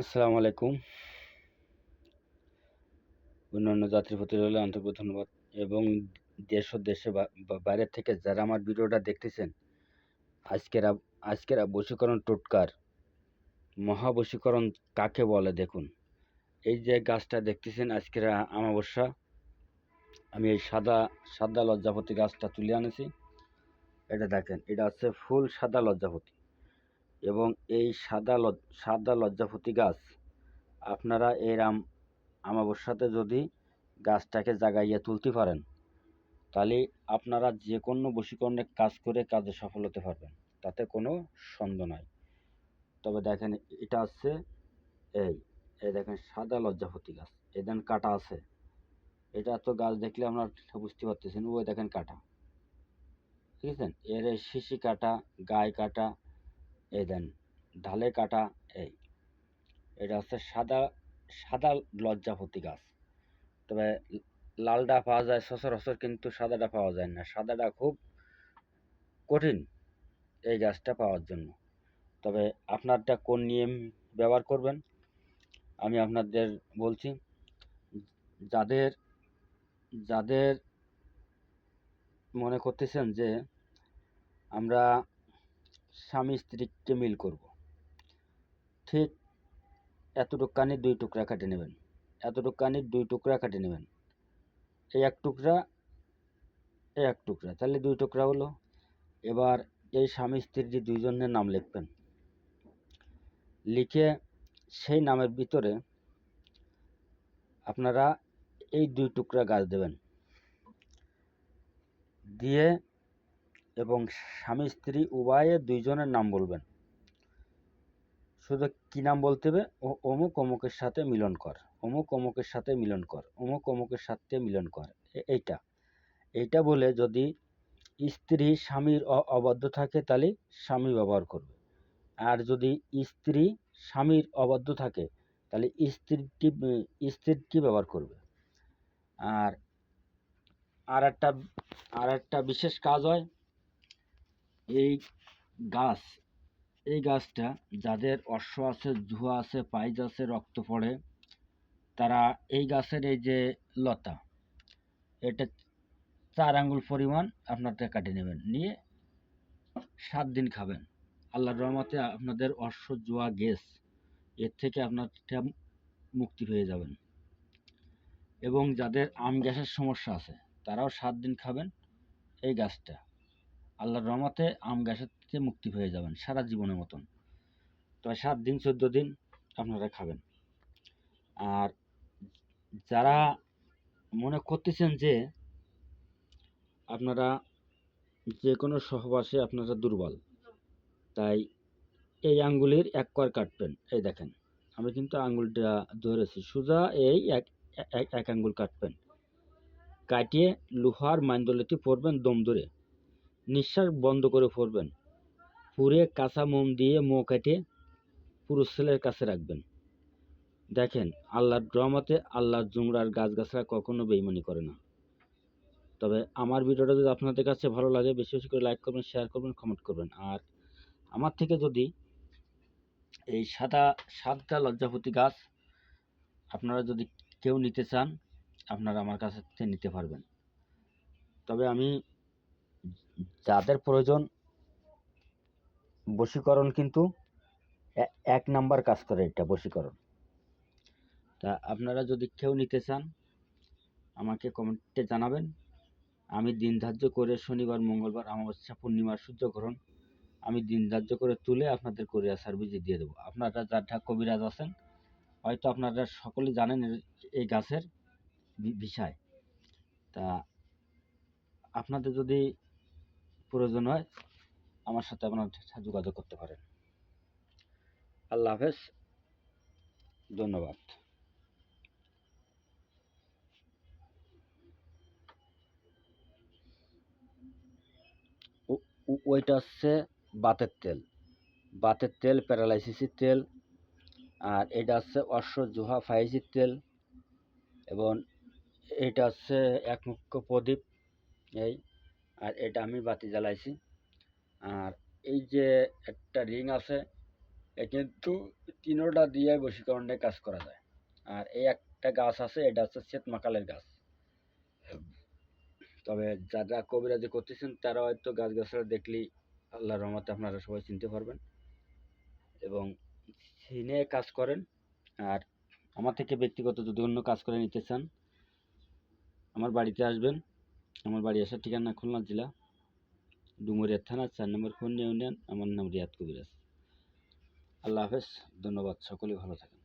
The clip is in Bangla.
আসসালামু আলাইকুম। অন্যান্য যাত্রী প্রতি রইল আন্তরিক ধন্যবাদ এবং দেশ ও দেশে বা- বা- বাইরের থেকে যারা আমার ভিডিওটা দেখতেছেন, আজকের আজকের বশীকরণ টোটকার মহাবশীকরণ কাকে বলে দেখুন। এই যে গাছটা দেখতেছেন, আজকের আমাবস্যা, আমি এই সাদা সাদা লজ্জাপতি গাছটা তুলে আনেছি। এটা দেখেন, এটা হচ্ছে ফুল সাদা লজ্জাপতি। এবং এই সাদা সাদা লজ্জাপতি গাছ, আপনারা এর আম, আমাবস্যাতে যদি গাছটাকে জাগাইয়া তুলতে পারেন, তাহলে আপনারা যে কোনো বশীকরণের কাজ করে কাজে সফল হতে পারবেন, তাতে কোনো সন্দেহ নাই। তবে দেখেন, এটা হচ্ছে এই এই দেখেন সাদা লজ্জাপতি গাছ, এই দেন কাটা আছে। এটা তো গাছ দেখলে আপনারা বুঝতে পারতেছেন, ওই দেখেন কাটা। ঠিক আছে? এর শিশি কাটা গায়ে কাটা এই দেন ঢালে কাটা এই। এটা হচ্ছে সাদা সাদা লজ্জাপতি গাছ। তবে লালটা পাওয়া যায়, সচরাচর কিন্তু সাদাটা পাওয়া যায় না। সাদাটা খুব কঠিন এই গাছটা পাওয়ার জন্য। তবে আপনারটা কোন নিয়ম ব্যবহার করবেন? আমি আপনাদের বলছি, যাদের যাদের মনে করতেছেন যে আমরা স্বামী স্ত্রীকে মিল করব। ঠিক এতটুক কানির দুই টুকরা কাটে নেবেন। এতটুক কানির দুই টুকরা কাটে নেবেন। এই এক টুকরা, এই এক টুকরা। তাহলে দুই টুকরা হলো। এবার এই স্বামী স্ত্রীর দুইজনের নাম লিখবেন, লিখে সেই নামের ভিতরে আপনারা এই দুই টুকরা গাছ দেবেন। দিয়ে এবং স্বামী, স্ত্রী উভয়ে দুইজনের নাম বলবেন। শুধু কি নাম বলতে হবে? অমুক, অমুকের সাথে মিলন কর। অমুক, অমুকের সাথে মিলন কর। অমুক, অমুকের সাথে মিলন কর। এইটা। এইটা বলে যদি স্ত্রী, স্বামীর অবাধ্য থাকে, তাহলে স্বামী ব্যবহার করবে। আর যদি স্ত্রী, স্বামীর অবাধ্য থাকে, তাহলে স্ত্রীটি স্ত্রীটি ব্যবহার করবে। আর আর একটা আর একটা বিশেষ কাজ হয়। এই গাছ, এই গাছটা যাদের অশ্ব আছে জুয়া আছে, পাইজ আছে, রক্ত পড়ে, তারা এই গাছের এই যে লতা, এটা চার আঙ্গুল পরিমাণ আপনারটা কাটে নেবেন। নিয়ে সাত দিন খাবেন। আল্লাহর রহমতে আপনাদের অশ্ব, জুয়া, গ্যাস, এর থেকে আপনারটা মুক্তি পেয়ে যাবেন। এবং যাদের আম গ্যাসের সমস্যা আছে, তারাও সাত দিন খাবেন এই গাছটা। আল্লাহর রহমতে আম গ্যাসের থেকে মুক্তি পেয়ে যাবেন, সারা জীবনের মতন। তবে সাত দিন, চোদ্দ দিন আপনারা খাবেন। আর যারা মনে করতেছেন যে আপনারা যে কোনো সহবাসে আপনারা দুর্বল, তাই এই আঙ্গুলের এক কর কাটবেন। এই দেখেন, আমি কিন্তু আঙ্গুলটা ধরেছি। সোজা এই এক, এক- এক আঙ্গুল কাটবেন। কাটিয়ে লোহার মাইন্দলতি পরবেন দম ধরে। নিঃশ্বাস বন্ধ করে পড়বেন পুরে কাঁচা মোম দিয়ে মুখ কেটে পুরুষ ছেলের কাছে রাখবেন। দেখেন, আল্লাহর রহমতে আল্লাহর জুমরার গাছগাছরা কখনো বেইমানি করে না। তবে আমার ভিডিওটা যদি আপনাদের কাছে ভালো লাগে, বেশি বেশি করে লাইক করবেন শেয়ার করবেন কমেন্ট করবেন। আর আমার থেকে যদি এই সাদা সাতটা লজ্জাপতি গাছ আপনারা যদি কেউ নিতে চান, আপনারা আমার কাছ থেকে নিতে পারবেন। তবে আমি যাদের প্রয়োজন, বশীকরণ কিন্তু এক নাম্বার কাজ করে এটা, বশীকরণ। তা আপনারা যদি কেউ নিতে চান, আমাকে কমেন্টে জানাবেন। আমি দিন ধার্য করে শনিবার, মঙ্গলবার, অমাবস্যা, পূর্ণিমার সূর্যগ্রহণ, আমি দিন ধার্য করে তুলে আপনাদের কোরিয়ার সার্ভিসে দিয়ে দেবো। আপনারা যার যারা কবিরাজ আছেন, হয়তো আপনারা সকলেই জানেন এই গাছের বিষয়। তা আপনাদের যদি প্রয়োজন হয় আমার সাথে আপনারা যোগাযোগ করতে পারেন। আল্লাহ হাফেজ। ধন্যবাদ। ওইটা হচ্ছে বাতের তেল। বাতের তেল প্যারালাইসিসের তেল আর এটা হচ্ছে অশ্ব জোহা ফাইজির তেল এবং এটা হচ্ছে একমুখ্য প্রদীপ এই আর এটা আমি বাতি জ্বালাইছি। আর এই যে একটা রিং আছে, এ কিন্তু তিনোটা দিয়ে বশীকরণের কাজ করা যায়। আর এই একটা গাছ আছে, এটা হচ্ছে শ্বেত মাকালের গাছ। তবে যারা কবিরাজি করতেছেন, তারা হয়তো গাছ গাছরা দেখলেই আল্লাহর রহমতে আপনারা সবাই চিনতে পারবেন। এবং চিনে কাজ করেন। আর আমার থেকে ব্যক্তিগত যদি অন্য কাজ করে নিতে চান, আমার বাড়িতে আসবেন। আমার বাড়ি আসার ঠিকানা খুলনা জেলা, ডুমুরিয়া থানা, চার নম্বর কোন ইউনিয়ন, আমার নাম রিয়াদ কবিরাজ। আল্লাহ হাফেজ, ধন্যবাদ, সকলে ভালো থাকেন।